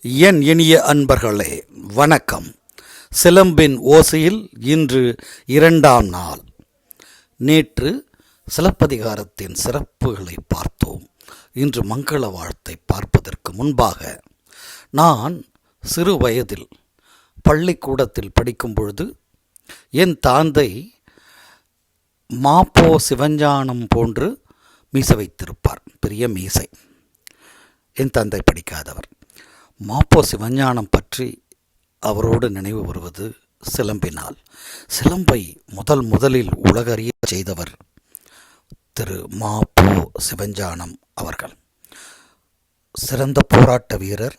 என் இனிய அன்பர்களே வணக்கம். சிலம்பின் ஓசையில் இன்று இரண்டாம் நாள். நேற்று சிலப்பதிகாரத்தின் சிறப்புகளை பார்த்தோம். இன்று மங்கள வாழ்த்தை பார்ப்பதற்கு முன்பாக நான் சிறு வயதில் பள்ளிக்கூடத்தில் படிக்கும் பொழுது என் தாந்தை மாப்போ சிவஞானம் போன்று மீச வைத்திருப்பார். பெரிய மீசை. என் தந்தை படிக்காதவர். மாப்போ சிவஞானம் பற்றி அவரோடு நினைவு வருவது சிலம்பினால். சிலம்பை முதல் முதலில் உலகறிய செய்தவர் திரு மாப்போ சிவஞானம் அவர்கள். சிறந்த போராட்ட வீரர்.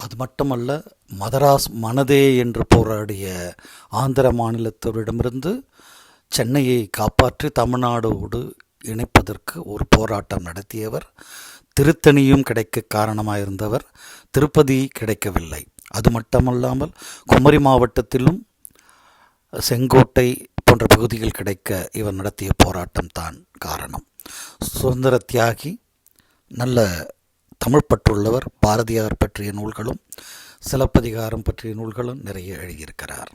அது மட்டுமல்ல மதராஸ் மனதே என்று போராடிய ஆந்திர மாநிலத்தவரிடமிருந்து சென்னையை காப்பாற்றி தமிழ்நாடோடு இணைப்பதற்கு ஒரு போராட்டம் நடத்தியவர் திருத்தணியும் கிடைக்க காரணமாயிருந்தவர் திருப்பதி கிடைக்கவில்லை. அது மட்டுமல்லாமல் குமரி மாவட்டத்திலும் செங்கோட்டை போன்ற பகுதிகள் கிடைக்க இவர் நடத்திய போராட்டம் தான் காரணம். சுதந்திர தியாகி நல்ல தமிழ் பற்றுள்ளவர் பாரதியார் பற்றிய நூல்களும் சிலப்பதிகாரம் பற்றிய நூல்களும் நிறைய எழுதியிருக்கிறார்.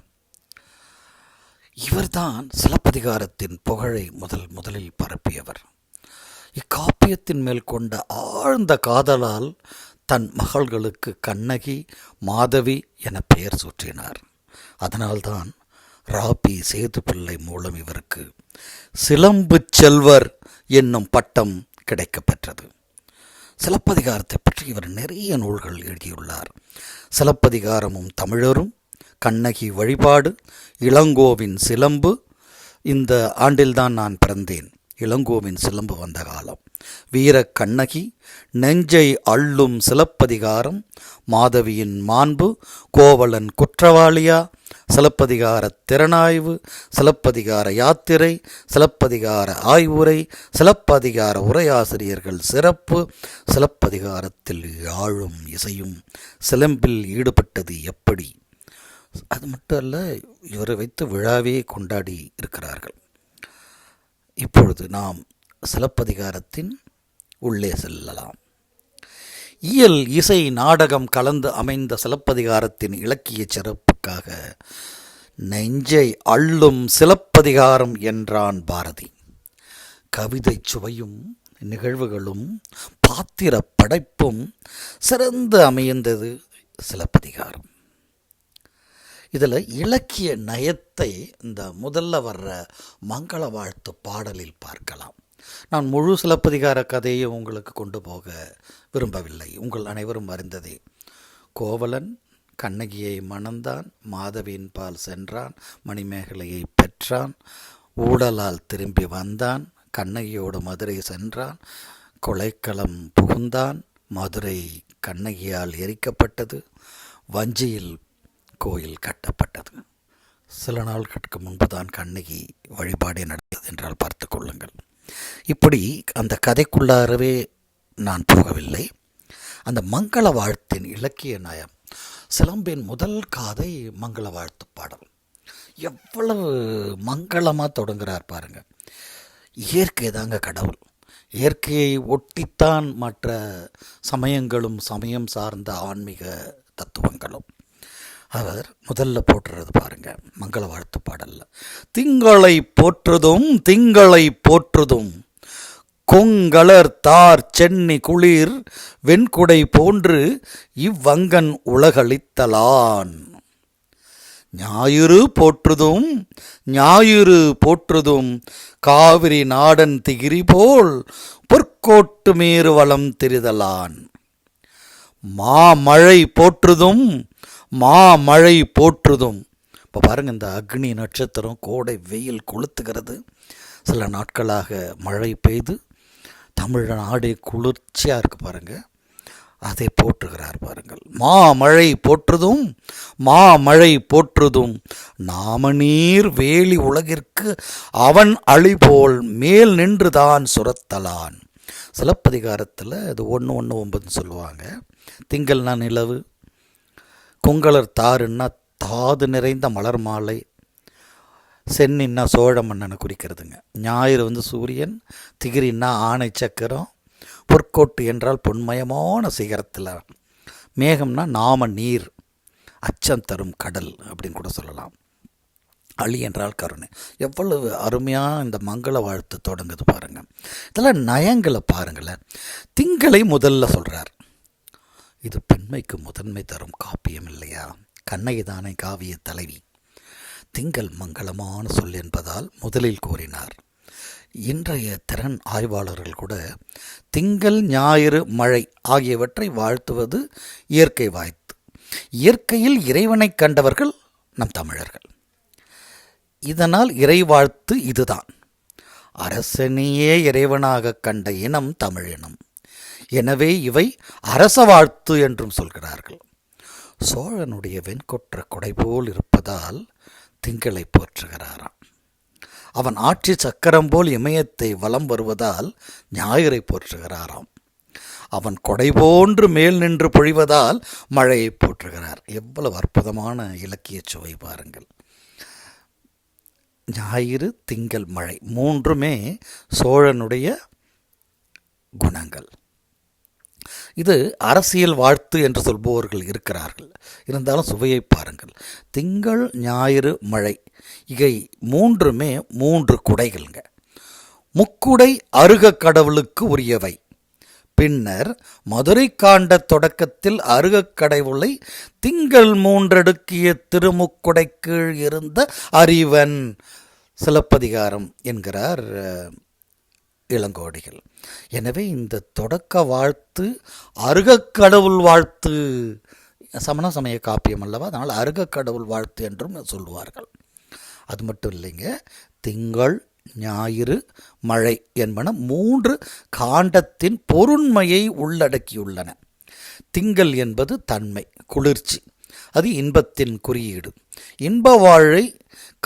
இவர்தான் சிலப்பதிகாரத்தின் புகழை முதல் முதலில் பரப்பியவர். இக்காப்பியத்தின் மேல் கொண்ட ஆழ்ந்த காதலால் தன் மகள்களுக்கு கண்ணகி மாதவி என பெயர் சூற்றினார். அதனால்தான் ராபி சேதுப்பிள்ளை மூலம் இவருக்கு சிலம்பு செல்வர் என்னும் பட்டம் கிடைக்கப்பெற்றது. சிலப்பதிகாரத்தை பற்றி இவர் நிறைய நூல்கள் எழுதியுள்ளார். சிலப்பதிகாரமும் தமிழரும் கண்ணகி வழிபாடு இளங்கோவின் சிலம்பு இந்த ஆண்டில்தான் நான் பிறந்தேன். இளங்கோவின் சிலம்பு வந்த காலம். வீர கண்ணகி நெஞ்சை அள்ளும் சிலப்பதிகாரம் மாதவியின் மாண்பு கோவலன் குற்றவாளியா சிலப்பதிகார திறனாய்வு சிலப்பதிகார யாத்திரை சிலப்பதிகார ஆய்வுரை சிலப்பதிகார உரையாசிரியர்கள் சிறப்பு சிலப்பதிகாரத்தில் ஆழும் இசையும் சிலம்பில் ஈடுபட்டது எப்படி? அது மட்டும் அல்ல இவரை வைத்து விழாவே கொண்டாடி இருக்கிறார்கள். இப்பொழுது நாம் சிலப்பதிகாரத்தின் உள்ளே செல்லலாம். இயல் இசை நாடகம் கலந்து அமைந்த சிலப்பதிகாரத்தின் இலக்கிய சிறப்புக்காக நெஞ்சை அள்ளும் சிலப்பதிகாரம் என்றான் பாரதி. கவிதை சுவையும் நிகழ்வுகளும் பாத்திர படைப்பும் சிறந்து அமைந்தது சிலப்பதிகாரம். இதில் இலக்கிய நயத்தை இந்த முதல்ல வர்ற மங்கள வாழ்த்து பாடலில் பார்க்கலாம். நான் முழு சிலப்பதிகார கதையை உங்களுக்கு கொண்டு போக விரும்பவில்லை. உங்கள் அனைவரும் அறிந்ததே. கோவலன் கண்ணகியை மணந்தான் மாதவியின் பால் சென்றான் மணிமேகலையை பெற்றான் ஊடலால் திரும்பி வந்தான் கண்ணகியோடு மதுரை சென்றான் கொலைக்களம் புகுந்தான் மதுரை கண்ணகியால் எரிக்கப்பட்டது வஞ்சியில் கோயில் கட்டப்பட்டது. சில நாட்களுக்கு முன்புதான் கண்ணகி வழிபாடே நடந்தது என்றால் பார்த்து கொள்ளுங்கள். இப்படி அந்த கதைக்குள்ளாரவே நான் போகவில்லை. அந்த மங்கள வாழ்த்தின் இலக்கிய நயம் சிலம்பின் முதல் காதை மங்கள வாழ்த்து பாடல். எவ்வளவு மங்களமாக தொடங்குறார் பாருங்க. இயற்கை தாங்க கடவுள். இயற்கையை ஒட்டித்தான் மற்ற சமயங்களும் சமயம் சார்ந்த ஆன்மீக தத்துவங்களும். அவர் முதல்ல போட்டுறது பாருங்க மங்கள வாழ்த்து பாடல்ல. திங்களை போற்றுதும் திங்களை போற்றுதும் கொங்கலர் தார் சென்னி குளிர் வெண்குடை போன்று இவ்வங்கன் உலகளித்தலான் ஞாயிறு போற்றுதும் ஞாயிறு போற்றுதும் காவிரி நாடன் திகிரி போல் பொற்கோட்டு மேறு வளம் திரிதலான். மாமழை போற்றுதும் மாமழை போற்றுதும். இப்போ பாருங்கள் இந்த அக்னி நட்சத்திரம் கோடை வெயில் கொளுத்துகிறது. சில நாட்களாக மழை பெய்து தமிழ் நாடே குளிர்ச்சியாக இருக்குது பாருங்கள் அதை போற்றுகிறார் பாருங்கள். மாமழை போற்றுதும் மாமழை போற்றுதும். நாமநீர் வேலி உலகிற்கு அவன் அழிபோல் மேல் நின்றுதான் சுரத்தலான். சிலப்பதிகாரத்தில் இது ஒன்று ஒன்று ஒன்பதுன்னு சொல்லுவாங்க. திங்கள் நான் நிலவு கொங்கலர் தாருன்னா தாது நிறைந்த மலர் மாலை சென்னின்னா சோழ மன்னனை குறிக்கிறதுங்க. ஞாயிறு வந்து சூரியன் திகிரின்னா ஆணை சக்கரம் பொற்கோட்டு என்றால் பொன்மயமான சிகரத்தில். மேகம்னா நாம நீர் அச்சம் தரும் கடல் அப்படின்னு கூட சொல்லலாம். அழி என்றால் கருணை. எவ்வளவு அருமையாக இந்த மங்கள வாழ்த்து தொடங்குது பாருங்கள் இதெல்லாம் நயங்களை பாருங்களேன். திங்களை முதல்ல சொல்கிறார் இது பெண்மைக்கு முதன்மை தரும் காப்பியம் இல்லையா? கண்ணகி தானே காவிய தலைவி. திங்கள் மங்களமான சொல் என்பதால் முதலில் கூறினார். இன்றைய திறன் ஆய்வாளர்கள் கூட திங்கள் ஞாயிறு மழை ஆகியவற்றை வாழ்த்துவது இயற்கை வாய்த்து. இயற்கையில் இறைவனை கண்டவர்கள் நம் தமிழர்கள். இதனால் இறைவாழ்த்து இதுதான். அரசனையே இறைவனாக கண்ட இனம் தமிழினம். எனவே இவை அரச வாழ்த்து என்றும் சொல்கிறார்கள். சோழனுடைய வெண்கொற்ற கொடை போல் இருப்பதால் திங்களை போற்றுகிறாராம். அவன் ஆட்சி சக்கரம் போல் இமயத்தை வலம் வருவதால் ஞாயிறை போற்றுகிறாராம். அவன் கொடை போன்று மேல் நின்று பொழிவதால் மழையை போற்றுகிறார். எவ்வளவு அற்புதமான இலக்கிய சுவை பாருங்கள். ஞாயிறு திங்கள் மழை மூன்றுமே சோழனுடைய குணங்கள். இது அரசியல் வாழ்த்து என்று சொல்பவர்கள் இருக்கிறார்கள். இருந்தாலும் சுவையை பாருங்கள். திங்கள் ஞாயிறு மழை. இவை மூன்றுமே மூன்று குடைகள்ங்க. முக்குடை அருக கடவுளுக்கு உரியவை. பின்னர் மதுரை காண்ட தொடக்கத்தில் அருகக் கடவுளை திங்கள் மூன்றடுக்கிய திருமுக்குடை கீழ் இருந்த அறிவன். சிலப்பதிகாரம் என்கிறார் இளங்கோடிகள். எனவே இந்த தொடக்க வாழ்த்து அருகக்கடவுள் வாழ்த்து சமண சமய காப்பியம் அல்லவா? அதனால் அருகக்கடவுள் வாழ்த்து என்றும் சொல்லுவார்கள் அது மட்டும் இல்லைங்க திங்கள் ஞாயிறு மழை என்பன மூன்று காண்டத்தின் பொருண்மையை உள்ளடக்கியுள்ளன. திங்கள் என்பது தன்மை குளிர்ச்சி. அது இன்பத்தின் குறியீடு. இன்ப வாழை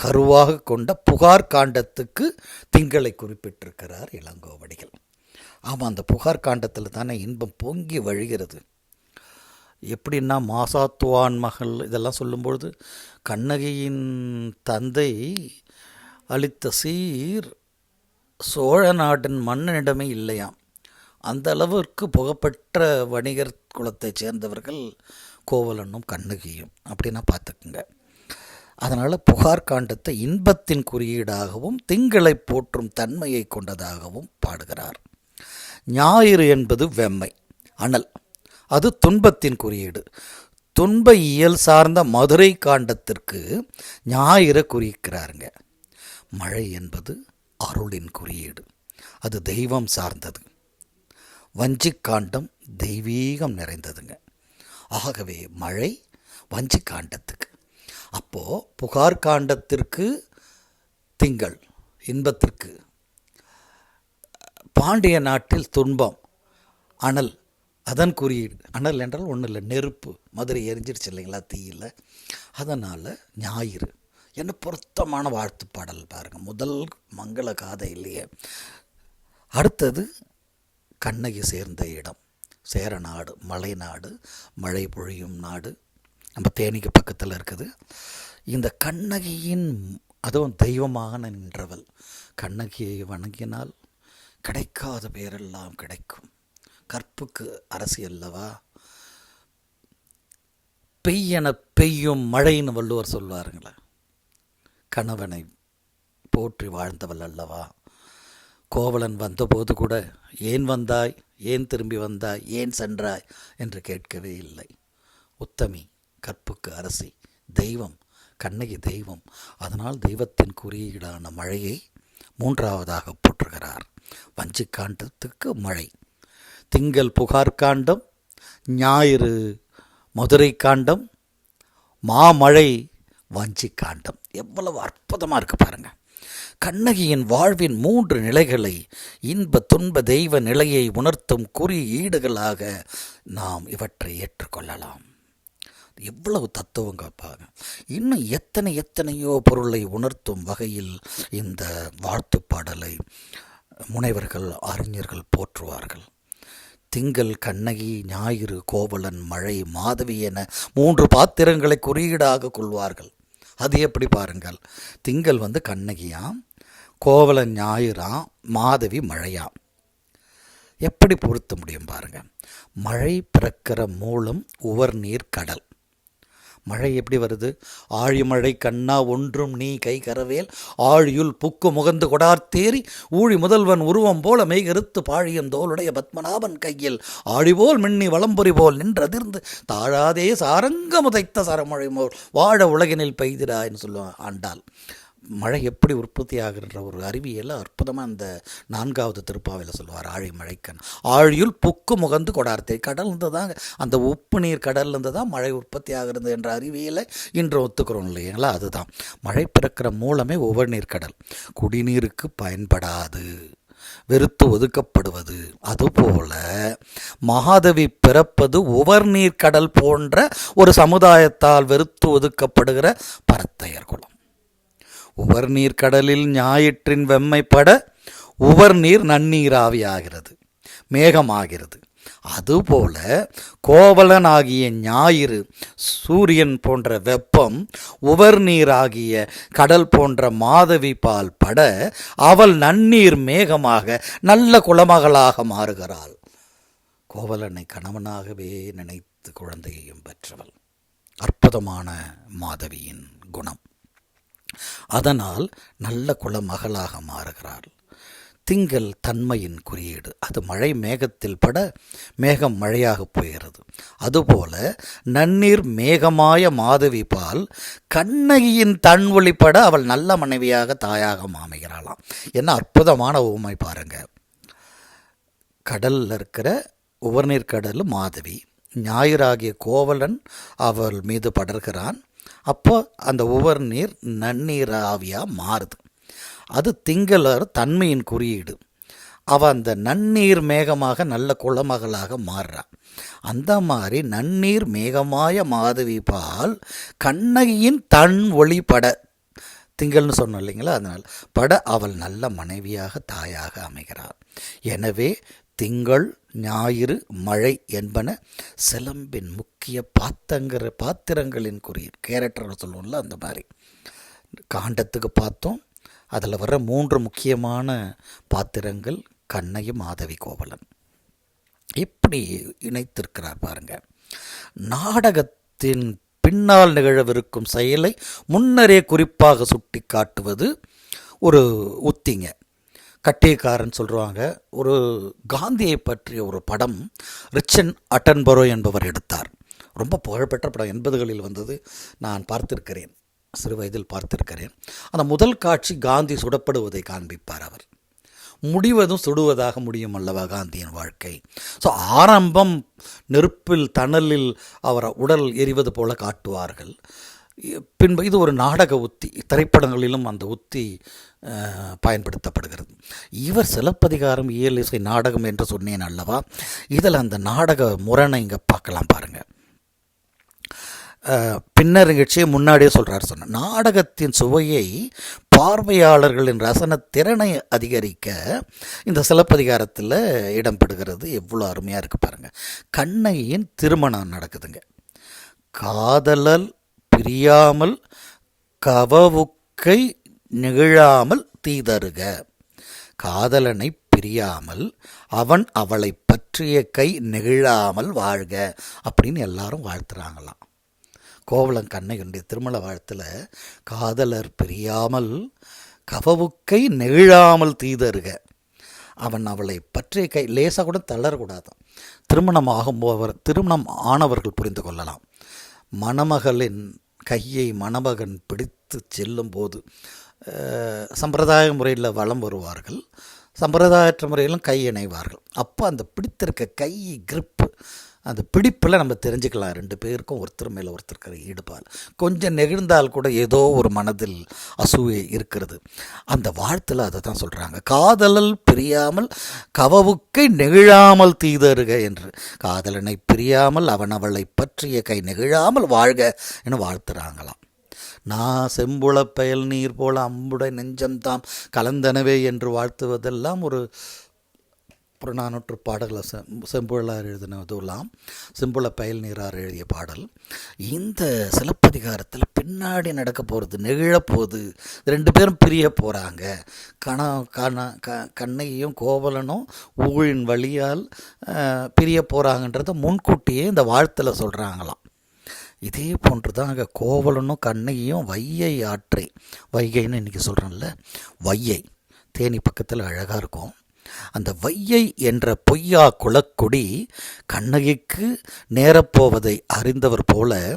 கருவாக கொண்ட புகார் காண்டத்துக்கு திங்களை குறிப்பிட்டிருக்கிறார் இளங்கோவடிகள். ஆமாம் அந்த புகார் காண்டத்தில் தானே இன்பம் பொங்கி வழிகிறது. எப்படின்னா மாசாத்துவான் மகள் இதெல்லாம் சொல்லும்பொழுது கண்ணகியின் தந்தை அளித்த சீர் சோழ நாட்டின் மன்னனிடமே இல்லையாம். அந்த அளவிற்கு புகப்பெற்ற வணிகர் குலத்தைச் சேர்ந்தவர்கள் கோவலனும் கண்ணகியும். அப்படின்னா பார்த்துக்குங்க. அதனால் புகார் காண்டத்தை இன்பத்தின் குறியீடாகவும் திங்களை போற்றும் தன்மையை கொண்டதாகவும் பாடுகிறார். ஞாயிறு என்பது வெம்மை அனல். அது துன்பத்தின் குறியீடு. துன்ப இயல் சார்ந்த மதுரை காண்டத்திற்கு ஞாயிறு குறிக்கிறாருங்க. மழை என்பது அருளின் குறியீடு. அது தெய்வம் சார்ந்தது. வஞ்சிக் காண்டம் தெய்வீகம் நிறைந்ததுங்க. ஆகவே மழை வஞ்சிக்காண்டத்துக்கு அப்போது புகார் காண்டத்திற்கு திங்கள் இன்பத்திற்கு. பாண்டிய நாட்டில் துன்பம் அனல் அதன் குறியீடு. அனல் என்றால் ஒன்றும் இல்லை நெருப்பு. மதுரை எரிஞ்சிருச்சு இல்லைங்களா தீயில். அதனால் ஞாயிறு. என்ன பொருத்தமான வாழ்த்து பாடல் பாருங்கள் முதல் மங்கள காதை இல்லையே. அடுத்தது கண்ணகி சேர்ந்த இடம். சேர நாடு மலை நாடு மழை பொழியும் நாடு. நம்ம தேனிக்கு பக்கத்தில் இருக்குது. இந்த கண்ணகியின் அதுவும் தெய்வமாக நின்றவள். கண்ணகியை வணங்கினால் கிடைக்காத பேரெல்லாம் கிடைக்கும். கற்புக்கு அரசி அல்லவா? பெய்யென பெய்யும் மழைன்னு வள்ளுவர் சொல்வாருங்களே. கணவனை போற்றி வாழ்ந்தவள் அல்லவா? கோவலன் வந்தபோது கூட ஏன் வந்தாய்? ஏன் திரும்பி வந்தாய்? ஏன் சென்றாய்? என்று கேட்கவே இல்லை. உத்தமி கற்புக்கு அரசி. தெய்வம் கண்ணகி தெய்வம். அதனால் தெய்வத்தின் குறியீடான மழையை மூன்றாவதாக போற்றுகிறார். வஞ்சி காண்டத்துக்கு மழை. திங்கள் புகார் காண்டம் ஞாயிறு மதுரை காண்டம் மாமழை வஞ்சி காண்டம். எவ்வளவு அற்புதமாக இருக்கு பாருங்க. கண்ணகியின் வாழ்வின் மூன்று நிலைகளை இன்ப துன்ப தெய்வ நிலையை உணர்த்தும் குறியீடுகளாக நாம் இவற்றை ஏற்றுக்கொள்ளலாம். எவ்வளவு தத்துவம் காப்பாங்க. இன்னும் எத்தனை எத்தனையோ பொருளை உணர்த்தும் வகையில் இந்த வாழ்த்து பாடலை முனைவர்கள் அறிஞர்கள் போற்றுவார்கள். திங்கள் கண்ணகி ஞாயிறு கோவலன் மழை மாதவி என மூன்று பாத்திரங்களை குறியீடாக கொள்வார்கள். அது எப்படி பாருங்கள். திங்கள் வந்து கண்ணகியாம் கோவலன் ஞாயிறாம் மாதவி மழையாம் எப்படி பொருத்த முடியும் பாருங்கள் மழை பிறக்கிற மூலம் உவர் நீர் கடல். மழை எப்படி வருது? ஆழிமழை கண்ணா ஒன்றும் நீ கை கரவேல். ஆழியுள் புக்கு முகந்து கொடார்த்தேறி ஊழி முதல்வன் உருவம் போல மெய்கருத்து பாழியம் தோளுடைய பத்மநாபன் கையில். ஆழிபோல் மின்னி வளம்பொறி போல் நின்றதிர்ந்து தாழாதே சாரங்க முதைத்த சரமழை போல் வாழ உலகினில் என்று சொல்லுவான் ஆண்டாள். மழை எப்படி உற்பத்தி ஆகுன்ற ஒரு அறிவியலை அற்புதமாக அந்த நான்காவது திருப்பாவையில் சொல்லுவார் ஆழி மழைக்கண். ஆழியுள் புக்கு முகந்து கொடார்த்தை. கடல்ந்து தான் அந்த உப்பு நீர் கடல்லேருந்து தான் மழை உற்பத்தி ஆகிறது என்ற அறிவியலை இன்று ஒத்துக்கிறோம் இல்லைங்களா? அதுதான். மழை பிறக்கிற மூலமே உவர் நீர் கடல். குடிநீருக்கு பயன்படாது. வெறுத்து ஒதுக்கப்படுவது. அதுபோல மகாதவி பிறப்பது உவர்நீர் கடல் போன்ற ஒரு சமுதாயத்தால் வெறுத்து ஒதுக்கப்படுகிற பரத்தையர் குலம். உவர்நீர் கடலில் ஞாயிற்றின் வெம்மைப்பட உவர்நீர் நன்னீராவியாகிறது மேகமாகிறது. அதுபோல கோவலனாகிய ஞாயிறு சூரியன் போன்ற வெப்பம் உவர்நீராகிய கடல் போன்ற மாதவி பால் பட அவள் நன்னீர் மேகமாக நல்ல குளமகளாக மாறுகிறாள். கோவலனை கணவனாகவே நினைத்து குழந்தையையும் பெற்றவள். அற்புதமான மாதவியின் குணம். அதனால் நல்ல குலமகளாக மாறுகிறாள். திங்கள் தன்மையின் குறியீடு. அது மழை மேகத்தில் பட மேகம் மழையாக போகிறது. அதுபோல நன்னீர் மேகமாய மாதவி பால் கண்ணகியின் தன் ஒளிப்பட அவள் நல்ல மனைவியாக தாயாக அமைகிறாளாம் என்ன அற்புதமான உவமை பாருங்க. கடலில் இருக்கிற உவர்நீர் கடல் மாதவி ஞாயிறாகிய கோவலன் அவள் மீது படர்கிறான். அப்போது அந்த உவர் நீர் நன்னீராவியாக மாறுது. அது திங்களர் தன்மையின் குறியீடு. அவள் அந்த நன்னீர் மேகமாக நல்ல குளமகளாக மாறுறா. அந்த மாதிரி நன்னீர் மேகமாய மாதவி பால் கண்ணகியின் தன் ஒளிப்பட திங்கள்னு சொன்னோம் இல்லைங்களா? அதனால் பட அவள் நல்ல மனைவியாக தாயாக அமைகிறாள். எனவே திங்கள் ஞாயிறு மழை என்பன சிலம்பின் முக்கிய பாத்தங்கிற பாத்திரங்களின் குறியீடு. கேரக்டர் சொல்லுவோம்ல அந்த மாதிரி. காண்டத்துக்கு பார்த்தோம். அதில் வர்ற மூன்று முக்கியமான பாத்திரங்கள் கண்ணையும் மாதவி கோவலன். இப்படி இணைத்திருக்கிறார் பாருங்க. நாடகத்தின் பின்னால் நிகழவிருக்கும் செயலை முன்னரே குறிப்பாக சுட்டி காட்டுவது ஒரு உத்திங்க. கட்டியக்காரன் சொல்கிறாங்க ஒரு காந்தியை பற்றிய ஒரு படம் ரிச்சன் அட்டன்பரோ என்பவர் எடுத்தார். ரொம்ப புகழ்பெற்ற படம் எண்பதுகளில் வந்தது. நான் பார்த்திருக்கிறேன் சிறு வயதில் பார்த்திருக்கிறேன். அந்த முதல் காட்சி காந்தி சுடப்படுவதை காண்பிப்பார் அவர். முடிவதும் சுடுவதாக முடியும் அல்லவா காந்தியின் வாழ்க்கை. ஸோ ஆரம்பம் நெருப்பில் தணலில் அவர் உடல் எரிவது போல காட்டுவார்கள். பின்பு இது ஒரு நாடக உத்தி. திரைப்படங்களிலும் அந்த உத்தி பயன்படுத்தப்படுகிறது. இவர் சிலப்பதிகாரம் இயல் இசை நாடகம் என்று சொன்னேன் அல்லவா? இதில் அந்த நாடக முரணை இங்கே பார்க்கலாம் பாருங்கள் பின்னர் நிகழ்ச்சியை முன்னாடியே சொல்கிறார் சொன்ன நாடகத்தின் சுவையை பார்வையாளர்களின் ரசன திறனை அதிகரிக்க இந்த சிலப்பதிகாரத்தில் இடம்பெறுகிறது. எவ்வளோ அருமையாக இருக்குது பாருங்கள் கண்ணையின் திருமணம் நடக்குதுங்க. காதலல் பிரியாமல் கவவுக்கை நிகழாமல் தீதருக. காதலனை பிரியாமல் அவன் அவளை பற்றிய கை நெகிழாமல் வாழ்க அப்படின்னு எல்லாரும் வாழ்த்துறாங்களாம். கோவலன் கண்ணையுடைய திருமண வாழ்த்தில் காதலர் பிரியாமல் கவவுக்கை நெகிழாமல் தீதருக. அவன் அவளை பற்றிய கை லேசாக கூட தளரக்கூடாதான் திருமணம் ஆகும்போவர் திருமணம் ஆனவர்கள் புரிந்து கொள்ளலாம். மணமகளின் கையை மணமகன் பிடித்து செல்லும்போது சம்பிரதாய முறையில் வளம் வருவார்கள். சம்பிரதாயற்ற முறையிலும் கை இணைவார்கள். அப்போ அந்த பிடித்திருக்க கை கிரிப்பு அந்த பிடிப்பில் நம்ம தெரிஞ்சுக்கலாம். ரெண்டு பேருக்கும் ஒருத்தர் மேலே ஒருத்தருக்கு ஈடுபாடு. கொஞ்சம் நெகிழ்ந்தால் கூட ஏதோ ஒரு மனதில் அசூயை இருக்கிறது. அந்த வாழ்த்தில் அதை தான் சொல்கிறாங்க காதலல் பிரியாமல் கவவுக்கை நெகிழாமல் தீதருக என்று. காதலனை பிரியாமல் அவன் அவளை பற்றிய கை நெகிழாமல் வாழ்க என வாழ்த்துறாங்களாம். நான் செம்புள பயல் நீர் போல அம்புடை நெஞ்சம்தாம் கலந்தனவே என்று வாழ்த்துவதெல்லாம் ஒரு புறநானூற்று பாடல்களை செம் செம்புழலார் எழுதினதுலாம் செம்புள பயல் நீரார் எழுதிய பாடல். இந்த சிலப்பதிகாரத்தில் பின்னாடி நடக்க போகிறது நெகிழப் போகுது ரெண்டு பேரும் பிரிய போகிறாங்க கண கண க கண்ணையும் கோவலனும் ஊழின் வழியால் பிரிய போகிறாங்கன்றத முன்கூட்டியே இந்த வாழ்த்தில் சொல்கிறாங்களாம் இதே போன்று தான் அங்கே கோவலனும் கண்ணையும் வையை ஆற்றை வைகைன்னு இன்றைக்கி சொல்கிறேன்ல வையை தேனி பக்கத்தில் அழகாக இருக்கும். அந்த வையை என்ற பொய்யா குலக்கொடி கண்ணகிக்கு நேரப்போவதை அறிந்தவர் போல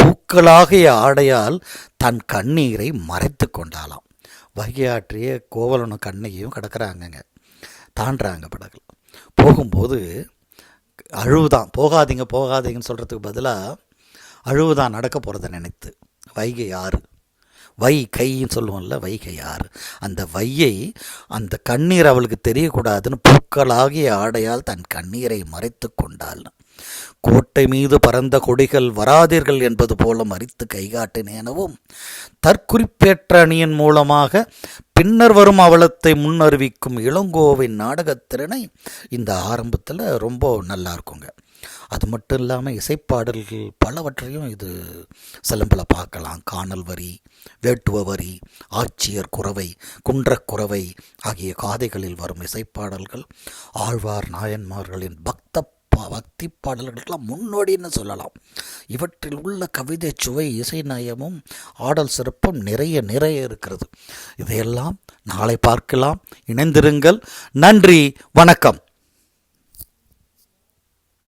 பூக்களாகிய ஆடையால் தன் கண்ணீரை மறைத்து கொண்டாளாம். வைகை ஆற்றிய கோவலனும் கண்ணகியும் கிடக்கிறாங்கங்க. தாண்டுறாங்க படகு போகும்போது அழுவுதான். போகாதீங்க போகாதீங்கன்னு சொல்கிறதுக்கு பதிலாக அழுவுதான் நடக்க போகிறத நினைத்து. வைகை ஆறு. வை கைன்னு சொல்லுவோம்ல வைகை யார் அந்த வையை அந்த கண்ணீர் அவளுக்கு தெரியக்கூடாதுன்னு பூக்களாகிய ஆடையால் தன் கண்ணீரை மறைத்து கொண்டாள். கோட்டை மீது பறந்த கொடிகள் வராதீர்கள் என்பது போல மறித்து கைகாட்டினேனவும் தற்குறிப்பேற்ற அணியின் மூலமாக பின்னர் வரும் அவலத்தை முன்னறிவிக்கும் இளங்கோவின் நாடகத்திறனை இந்த ஆரம்பத்தில் ரொம்ப நல்லா இருக்குங்க. அது மட்டும் இல்லாமல் இசைப்பாடல்கள் பலவற்றையும் இது சிலம்பில் பார்க்கலாம். காணல் வரி வேட்டுவ வரி ஆட்சியர் குறவை குன்றக்குறவை ஆகிய காதைகளில் வரும் இசைப்பாடல்கள் ஆழ்வார் நாயன்மார்களின் பக்த பா- பக்தி பாடல்களுக்கெல்லாம் முன்னோடின்னு சொல்லலாம். இவற்றில் உள்ள கவிதை சுவை இசை நயமும் ஆடல் சிறப்பும் நிறைய நிறைய இருக்கிறது. இதையெல்லாம் நாளை பார்க்கலாம். இணைந்திருங்கள். நன்றி. வணக்கம்.